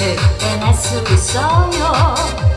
그때 날 수 있어요.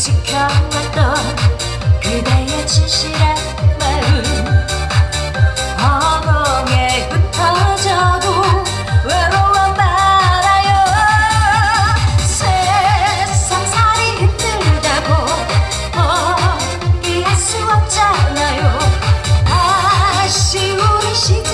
지켜왔던 그대의 진실한 마음 허공에 붙어져도 외로워 말아요 세상살이 힘들다고 포기할 수 없잖아요 아쉬운 시.